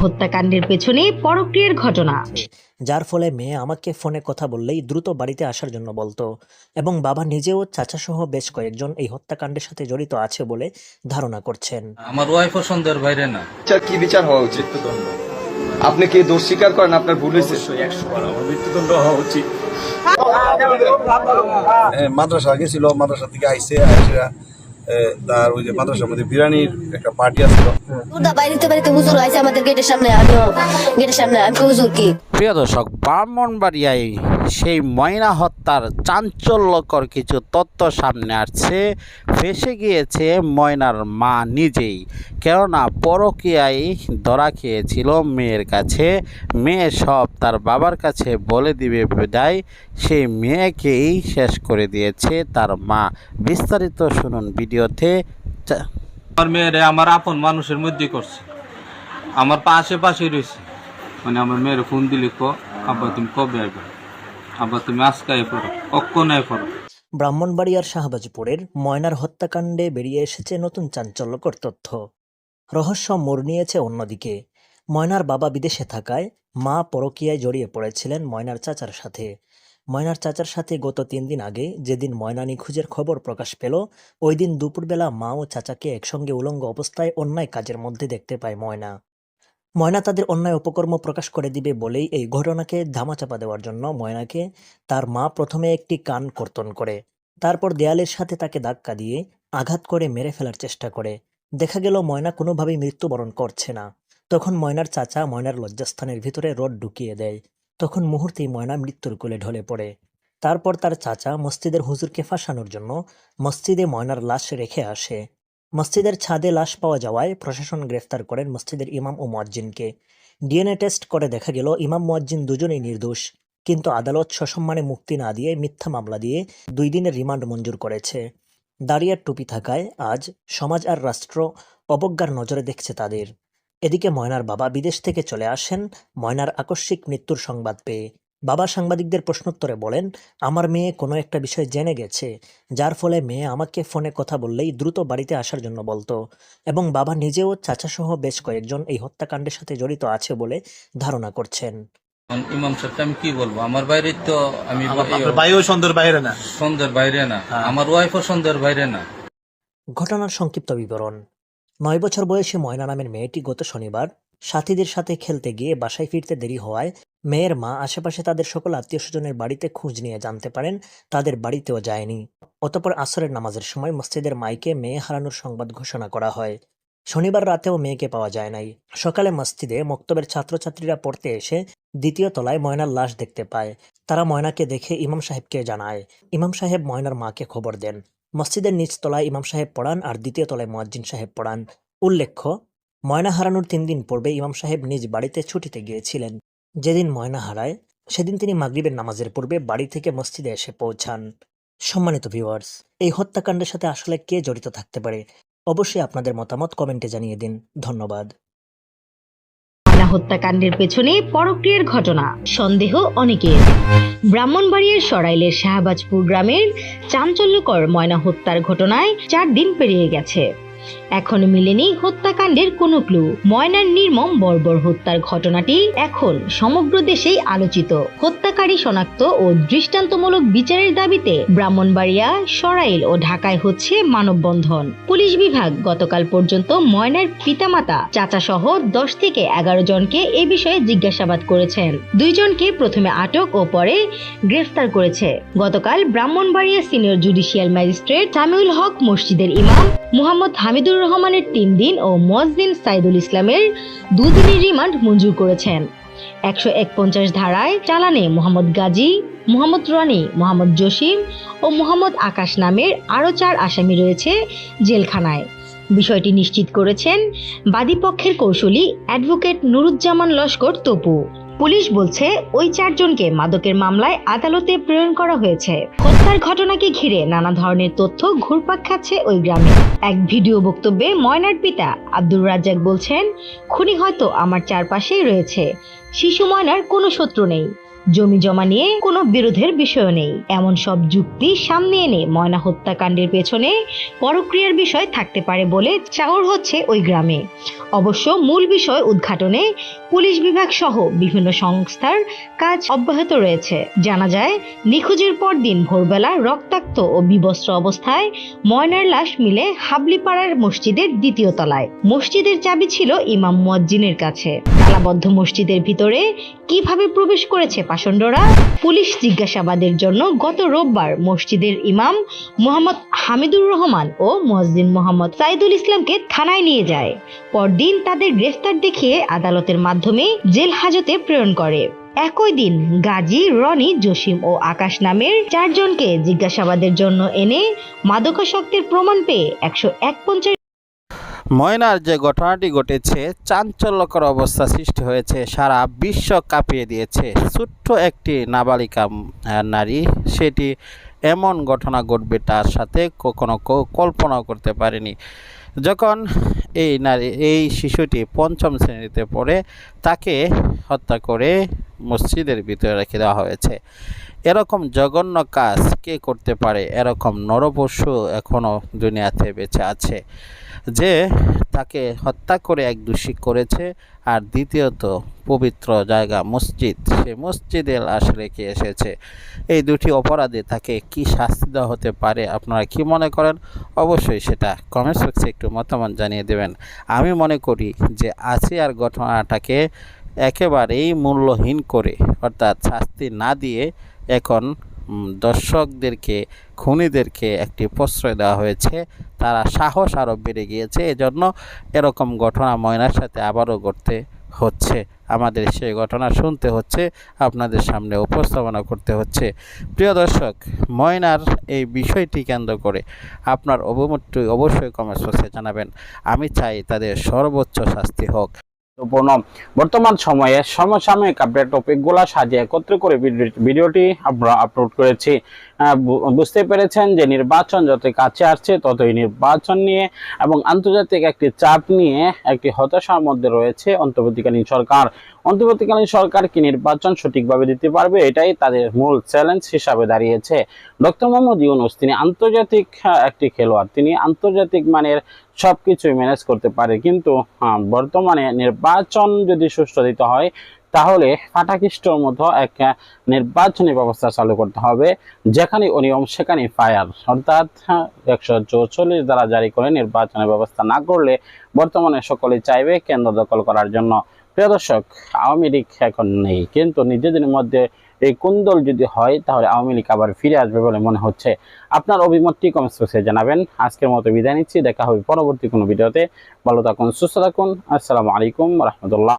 হত্যাকাণ্ডের পেছনে পরক্রিয়ার ঘটনা। যার ফলে মেয়ে আমাকে ফোনে কথা বললেই দ্রুত বাড়িতে আসার জন্য বলতো এবং বাবা নিজেও চাচাসহ বেশ কয়েকজন এই হত্যাকাণ্ডের সাথে জড়িত আছে বলে ধারণা করছেন। আমার ওয়াইফ পছন্দের বাইরে না। কি বিচার হওয়া উচিত? আপনি কি দোষ স্বীকার করেন আপনার ভুল হয়েছে? এ, মাদ্রাসা গেছিল মাদ্রাসা থেকে আইসে আইসা তার ওই যে মাদ্রাসার মধ্যে বিরিয়ানির একটা পার্টি আসছিল। বাইরে বাড়িতে হুজুর আছে আমাদের গেটের সামনে, আমিও গেটের সামনে আমি হুজুর কি প্রিয় দর্শক, ব্রাহ্মণবাড়িয়ায় সেই ময়না হত্যার চাঞ্চল্যকর কিছু তথ্য সামনে আসছে। ফেসে গিয়েছে ময়নার মা নিজেই, কেননা পরকীয়ায় ধরা খেয়েছিল মেয়ের কাছে। মেয়ে সব তার বাবার কাছে বলে দিবে বিদায়। সেই মেয়েকেই শেষ করে দিয়েছে তার মা। বিস্তারিত শুনুন ভিডিওতে। আমার মেয়েরে আমার আপন মানুষের মধ্যে করছে। আমার পাশে পাশে রয়েছে। মানে আমার মেয়ের ফোন দিলে ক, আব্বা, তুমি কবে আসবে আব্বা, তুমি আজকে আই পড়ো, কখন আই পড়ো? ব্রাহ্মণবাড়িয়ার শাহবাজপুরের ময়নার হত্যাকাণ্ডে বেরিয়ে এসেছে নতুন চাঞ্চল্যকর তথ্য। রহস্য মোড় নিয়েছে অন্যদিকে। ময়নার বাবা বিদেশে থাকায় মা পরকীয়ায় জড়িয়ে পড়েছিলেন ময়নার চাচার সাথে। ময়নার চাচার সাথে গত তিন দিন আগে যেদিন ময়না নিখোঁজের খবর প্রকাশ পেল, ওই দিন দুপুরবেলা মা ও চাচাকে একসঙ্গে উলঙ্গ অবস্থায় অন্যায় কাজের মধ্যে দেখতে পায় ময়না। ময়না তাদের অন্যায় উপকর্ম প্রকাশ করে দিবে বলেই এই ঘটনাকে ধামাচাপা দেওয়ার জন্য ময়নাকে তার মা প্রথমে একটি কান কর্তন করে। তারপর দেয়ালের সাথে তাকে ধাক্কা দিয়ে আঘাত করে মেরে ফেলার চেষ্টা করে। দেখা গেল ময়না কোনোভাবেই মৃত্যুবরণ করছে না। তখন ময়নার চাচা ময়নার লজ্জাস্থানের ভিতরে রড ঢুকিয়ে দেয়। তখন মুহূর্তেই ময়না মৃত্যুর কোলে ঢলে পড়ে। তারপর তার চাচা মসজিদের হুজুরকে ফাঁসানোর জন্য মসজিদে ময়নার লাশ রেখে আসে। মসজিদের ছাদে লাশ পাওয়া যাওয়ায় প্রশাসন গ্রেফতার করেন মসজিদের ইমাম ও মুয়াজ্জিনকে। ডিএনএ টেস্ট করে দেখা গেল, ইমাম মুয়াজ্জিন দুজনেই নির্দোষ, কিন্তু আদালত সসম্মানে মুক্তি না দিয়ে মিথ্যা মামলা দিয়ে দুই দিনের রিমান্ড মঞ্জুর করেছে। দাঁড়িয়ার টুপি থাকায় আজ সমাজ আর রাষ্ট্র অবজ্ঞার নজরে দেখছে তাদের। এদিকে ময়নার বাবা বিদেশ থেকে চলে আসেন, ময়নার আকস্মিক মৃত্যুর সংবাদ পেয়ে। বাবা সাংবাদিকদের প্রশ্নোত্তরে বলেন আমার মেয়ে কোনো একটা বিষয় জেনে গেছে যার ফলে মেয়ে আমাকে ফোনে কথা বললেই দ্রুত বাড়িতে আসার জন্য বলতো এবং বাবা নিজেও চাচাসহ বেশ কয়েকজন এই হত্যাকাণ্ডের সাথে জড়িত আছে বলে ধারণা করছেন। ইমাম সাহেবকে আমি কি বলব? আমার বাইরে তো আমি ভাইও সন্ধ্যের বাইরে না? সন্ধ্যের বাইরে না। আমার ওয়াইফ সন্ধ্যের বাইরে না। ঘটনার সংক্ষিপ্ত বিবরণ। নয় বছর বয়সী ময়না নামের মেয়েটি গত শনিবার সাথীদের সাথে খেলতে গিয়ে বাসায় ফিরতে দেরি হওয়ায় মেয়ের মা আশেপাশে তাদের সকল আত্মীয় স্বজনের বাড়িতে খোঁজ নিয়ে জানতে পারেন, তাদের বাড়িতেও যায়নি। অতপর আসরের নামাজের সময় মসজিদের মাইকে মেয়ে হারানোর সংবাদ ঘোষণা করা হয়। শনিবার রাতেও মেয়েকে পাওয়া যায় নাই। সকালে মসজিদে মক্তবের ছাত্রছাত্রীরা পড়তে এসে দ্বিতীয় তলায় ময়নার লাশ দেখতে পায়। তারা ময়নাকে দেখে ইমাম সাহেবকে জানায়, ইমাম সাহেব ময়নার মাকে খবর দেন। মসজিদের নিচ তলায় ইমাম সাহেব পড়ান আর দ্বিতীয় তলায় মুয়াজ্জিন সাহেব পড়ান। উল্লেখ্য, ময়না হারানোর তিন দিন পূর্বে ইমাম সাহেব নিজ বাড়িতে ছুটিতে গিয়েছিলেন। যেদিন ময়না হারায়, সেদিন তিনি মাগরিবের নামাজের পূর্বে বাড়ি থেকে মসজিদে এসে পৌঁছান। সম্মানিত ভিউয়ার্স এই হত্যাকাণ্ডের সাথে আসলে কে জড়িত থাকতে পারে, অবশ্যই আপনাদের মতামত কমেন্টে জানিয়ে দিন। ধন্যবাদ। হত্যাকাণ্ডের পেছনে পরক্রিয়ার ঘটনা, সন্দেহ অনেকের। ব্রাহ্মণবাড়িয়ার সরাইলের শাহবাজপুর গ্রামের চাঞ্চল্যকর ময়না হত্যার ঘটনায় চার দিন পেরিয়ে গেছে। এখনও মিলেনি হত্যাকাণ্ডের কোনো ক্লু ময়নার নির্মম বর্বর হত্যার ঘটনাটি এখন সমগ্র দেশেই আলোচিত। হত্যাকারী শনাক্ত ও দৃষ্টান্তমূলক বিচারের দাবিতে ব্রাহ্মণবাড়িয়া, সরাইল ও ঢাকায় হচ্ছে মানববন্ধন। পুলিশ বিভাগ গতকাল পর্যন্ত ময়নার পিতামাতা চাচা সহ দশ থেকে এগারো জনকে এ বিষয়ে জিজ্ঞাসাবাদ করেছেন। দুইজনকে প্রথমে আটক ও পরে গ্রেফতার করেছে। গতকাল Brahmanbaria senior judicial magistrate Samiul Haque মসজিদের ইমাম মুহাম্মদ হামিদুর রহমানের তিন দিন ও মজদিন সাইদুল ইসলামের দুদিনের রিমান্ড মঞ্জুর করেছেন। একশো একপঞ্চাশ ধারায় চালানে মোহাম্মদ গাজী, মোহাম্মদ রনি, মোহাম্মদ জসিম ও মোহাম্মদ আকাশ নামের আরও চার আসামি রয়েছে জেলখানায়। বিষয়টি নিশ্চিত করেছেন বাদীপক্ষের কৌশলী অ্যাডভোকেট নুরুজ্জামান লস্কর তপু। পুলিশ বলছে, ওই চারজনকে মাদকের মামলায় আদালতে প্রেরণ করা হয়েছে। হত্যার ঘটনাকে ঘিরে নানা ধরনের তথ্য ঘুরপাক খাচ্ছে ওই গ্রামে। এক ভিডিও বক্তব্যে ময়নার পিতা আব্দুর রাজ্জাক বলছেন, খুনি হয়তো আমার চারপাশেই রয়েছে। শিশু ময়নার কোনো শত্রু নেই। জমি জমা নিয়ে কোনো বিরোধের বিষয় নেই। এমন সব যুক্তি সামনে এনে ময়না হত্যাকাণ্ডের পেছনে পরক্রিয়ার বিষয় থাকতে পারে বলে চাউর হচ্ছে ওই গ্রামে। অবশ্য মূল বিষয় উদ্ঘাটনে পুলিশ বিভাগ সহ বিভিন্ন সংস্থার কাজ অব্যাহত রয়েছে। জানা যায়, নিখোঁজের পর দিন ভোরবেলা রক্তাক্ত ও বিবস্ত্র অবস্থায় ময়নার লাশ মিলে হাবলিপাড়ার মসজিদের দ্বিতীয় তলায়। মসজিদের চাবি ছিল ইমাম মুয়াজ্জিনের কাছে। তালাবদ্ধ মসজিদের ভিতরে কীভাবে প্রবেশ করেছে পাষণ্ডরা পুলিশ জিজ্ঞাসাবাদের জন্য গত রোববার মসজিদের ইমাম মোহাম্মদ হামিদুর রহমান ও মুয়াজ্জিন মোহাম্মদ সাইদুল ইসলামকে থানায় নিয়ে যায়। পরদিন তাদের গ্রেফতার দেখিয়ে আদালতের মাধ্যমে জেল হাজতে প্রেরণ করে। একই দিন গাজী রনি জসিম ও আকাশ নামের চারজনকে জিজ্ঞাসাবাদের জন্য এনে মাদকাসক্তের প্রমাণ পেয়ে একশো এক ময়নার যে ঘটনাটি ঘটেছে, চাঞ্চল্যকর অবস্থা সৃষ্টি হয়েছে, সারা বিশ্ব কাঁপিয়ে দিয়েছে। ছোট্ট একটি নাবালিকা নারী, সেটি এমন ঘটনা ঘটবে তার সাথে কখনো কল্পনাও করতে পারেনি। যখন এই নারী, এই শিশুটি পঞ্চম শ্রেণীতে পড়ে, তাকে হত্যা করে মসজিদের ভিতরে রেখে দেওয়া হয়েছে। এরকম জঘন্য কাজ কে করতে পারে? এরকম নরপশু এখনও দুনিয়াতে বেঁচে আছে। যে তাকে হত্যা করে এক দোষী করেছে আর দ্বিতীয়ত পবিত্র জায়গা মসজিদ, সে মসজিদে লাশ রেখে এসেছে। এই দুটি অপরাধে তাকে কি শাস্তি দেওয়া হতে পারে, আপনারা কি মনে করেন? অবশ্যই সেটা কমেন্টস বক্সে একটু মতামত জানিয়ে দেবেন। আমি মনে করি যে আসিয়ার ঘটনাটাকে একেবারেই মূল্যহীন করে, অর্থাৎ শাস্তি না দিয়ে এখন দর্শকদেরকে, খুনিদেরকে একটি প্রশ্রয় দেওয়া হয়েছে। তারা সাহস আরও বেড়ে গিয়েছে। এজন্য এরকম ঘটনা ময়নার সাথে আবারও ঘটতে হচ্ছে। আমাদের সেই ঘটনা শুনতে হচ্ছে, আপনাদের সামনে উপস্থাপনা করতে হচ্ছে। প্রিয় দর্শক, ময়নার এই বিষয়টি কেন্দ্র করে আপনার অবমতটি অবশ্যই কমেন্টস বক্সে জানাবেন। আমি চাই তাদের সর্বোচ্চ শাস্তি হোক। গুরুত্বপূর্ণ। বর্তমান সময়ে সমসাময়িক আপডেট টপিকগুলো সাজিয়ে একত্র করে ভিডিও- ভিডিওটি আমরা আপলোড করেছি। বুঝতে পেরেছেন যে নির্বাচন যত কাছে আসছে ততই নির্বাচন নিয়ে এবং আন্তর্জাতিক একটি চাপ নিয়ে একটি হতাশার মধ্যে রয়েছে অন্তর্বর্তীকালীন সরকার। অন্তর্বর্তীকালীন সরকার কি নির্বাচন সঠিকভাবে দিতে পারবে এটাই তাদের মূল চ্যালেঞ্জ হিসাবে দাঁড়িয়েছে। ডক্টর মোহাম্মদ ইউনুস, তিনি আন্তর্জাতিক একটি খেলোয়াড়। তিনি আন্তর্জাতিক মানের সবকিছুই ম্যানেজ করতে পারে। কিন্তু বর্তমানে নির্বাচন যদি সুষ্ঠু দিতে হয় তাহলে ফাটাকিষ্টর মতো এক নির্বাচনী ব্যবস্থা চালু করতে হবে, যেখানে অনিয়ম সেখানে ফায়ার অর্থাৎ একশো চৌচল্লিশ দ্বারা জারি করে নির্বাচনের ব্যবস্থা না করলে বর্তমানে সকলে চাইবে কেন্দ্র দখল করার জন্য। প্রিয় দর্শক, আওয়ামী লীগ এখন নেই, কিন্তু নিজেদের মধ্যে এই কুন্দল যদি হয়, তাহলে আওয়ামী লীগ আবার ফিরে আসবে বলে মনে হচ্ছে। আপনার অভিমতটি কমেন্টস বক্সে জানাবেন। আজকের মতো বিদায় নিচ্ছি, দেখা হবে পরবর্তী কোনো ভিডিওতে। ভালো থাকুন, সুস্থ থাকুন। আসসালামু আলাইকুম রহমতুল্লাহ।